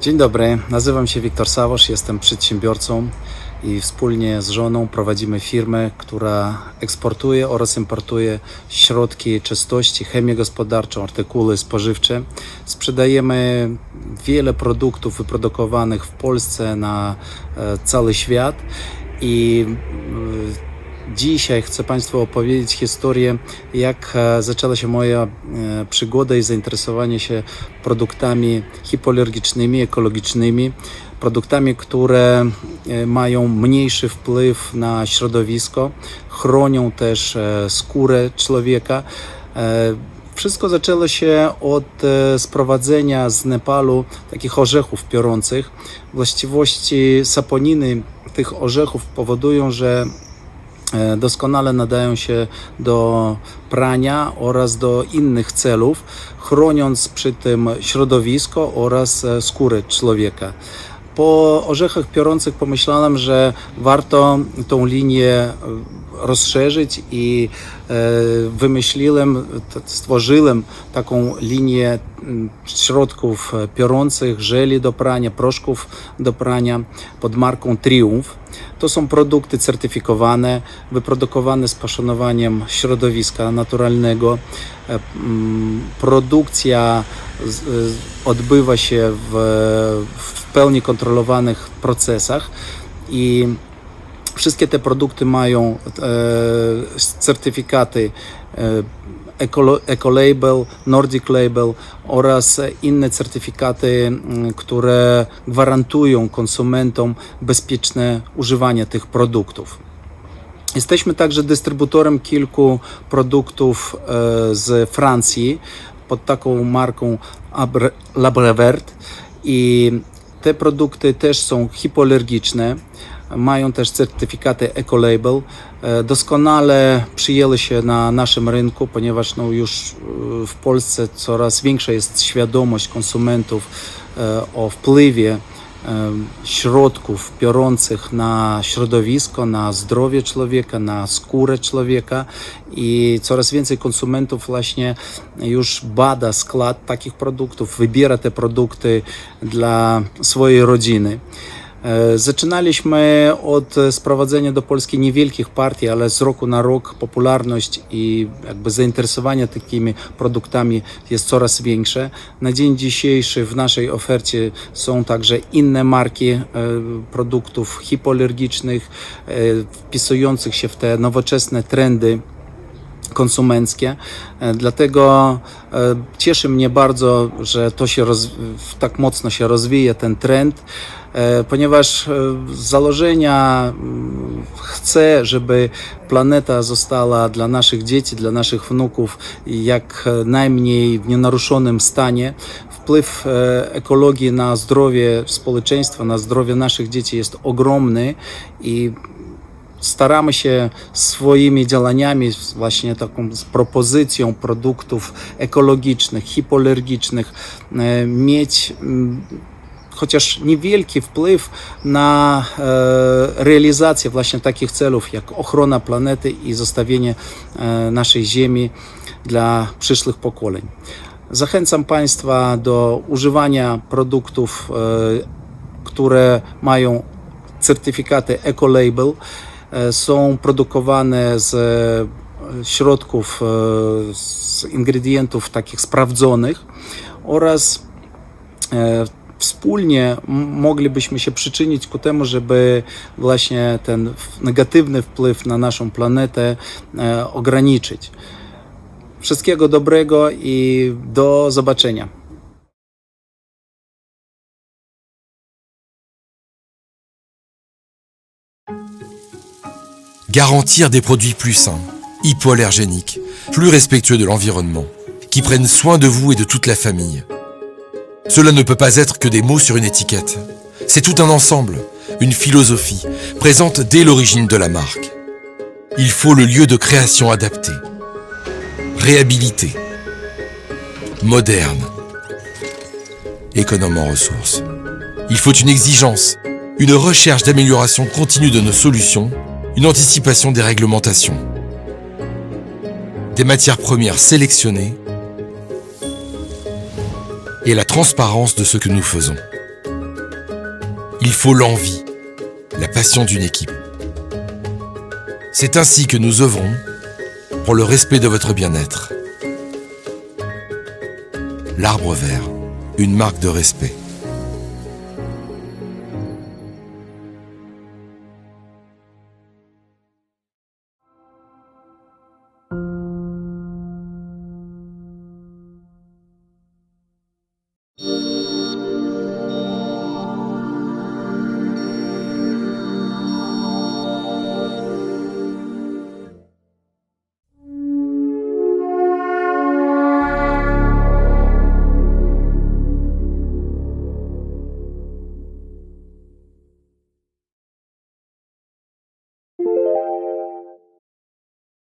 Dzień dobry, nazywam się Wiktor Sawosz, jestem przedsiębiorcą i wspólnie z żoną prowadzimy firmę, która eksportuje oraz importuje środki czystości, chemię gospodarczą, artykuły spożywcze. Sprzedajemy wiele produktów wyprodukowanych w Polsce na e, cały świat i e, Dzisiaj chcę Państwu opowiedzieć historię, jak e, zaczęła się moja e, przygoda i zainteresowanie się produktami hipoalergicznymi, ekologicznymi, produktami, które e, mają mniejszy wpływ na środowisko, chronią też skórę człowieka. Wszystko zaczęło się od sprowadzenia z Nepalu takich orzechów piorących. Właściwości saponiny tych orzechów powodują, że doskonale nadają się do prania oraz do innych celów, chroniąc przy tym środowisko oraz e, skórę człowieka. Po orzechach piorących pomyślałem, że warto tą linię e, rozszerzyć i e, wymyśliłem, stworzyłem taką linię środków e, piorących, żeli do prania, proszków do prania pod marką Triumph. To są produkty certyfikowane, wyprodukowane z poszanowaniem środowiska naturalnego. E, mm, Produkcja z- odbywa się w, w pełni kontrolowanych procesach i Wszystkie te produkty mają e, certyfikaty e, Ecolabel, Nordic Label oraz inne certyfikaty, m, które gwarantują konsumentom bezpieczne używanie tych produktów. Jesteśmy także dystrybutorem kilku produktów e, z Francji pod taką marką Abre- Labrevert i te produkty też są hipoalergiczne, mają też certyfikaty Ecolabel. E, Doskonale przyjęły się na naszym rynku, ponieważ no już e, w Polsce coraz większa jest świadomość konsumentów e, o wpływie środków piorących na środowisko, na zdrowie człowieka, na skórę człowieka i coraz więcej konsumentów właśnie już bada skład takich produktów, wybiera te produkty dla swojej rodziny. E, Zaczynaliśmy od sprowadzenia do Polski niewielkich partii, ale z roku na rok popularność i jakby zainteresowanie takimi produktami jest coraz większe. Na dzień dzisiejszy w naszej ofercie są także inne marki e, produktów hipoalergicznych, e, wpisujących się w te nowoczesne trendy konsumenckie. E, Dlatego e, cieszy mnie bardzo, że to się roz, tak mocno się rozwija ten trend, e, ponieważ z założenia mm, chcę, żeby planeta została dla naszych dzieci, dla naszych wnuków jak najmniej w nienaruszonym stanie. Wpływ ekologii na zdrowie społeczeństwa, na zdrowie naszych dzieci jest ogromny i staramy się swoimi działaniami, właśnie taką propozycją produktów ekologicznych, hipoalergicznych, e, mieć mm, chociaż niewielki wpływ na e, realizację właśnie takich celów jak ochrona planety i zostawienie e, naszej Ziemi dla przyszłych pokoleń. Zachęcam Państwa do używania produktów, które mają certyfikaty Ecolabel. E, Są produkowane z e, środków, e, z ingredientów takich sprawdzonych oraz wspólnie moglibyśmy się przyczynić ku temu, żeby właśnie ten negatywny wpływ na naszą planetę ograniczyć. Wszystkiego dobrego i do zobaczenia. Garantir des produits plus sains, hypoallergéniques, plus respectueux de l'environnement, qui prennent soin de vous et de toute la famille. Cela ne peut pas être que des mots sur une étiquette. C'est tout un ensemble, une philosophie, présente dès l'origine de la marque. Il faut le lieu de création adapté, réhabilité, moderne, économe en ressources. Il faut une exigence, une recherche d'amélioration continue de nos solutions, une anticipation des réglementations, des matières premières sélectionnées et la transparence de ce que nous faisons. Il faut l'envie, la passion d'une équipe. C'est ainsi que nous œuvrons pour le respect de votre bien-être. L'arbre vert, une marque de respect.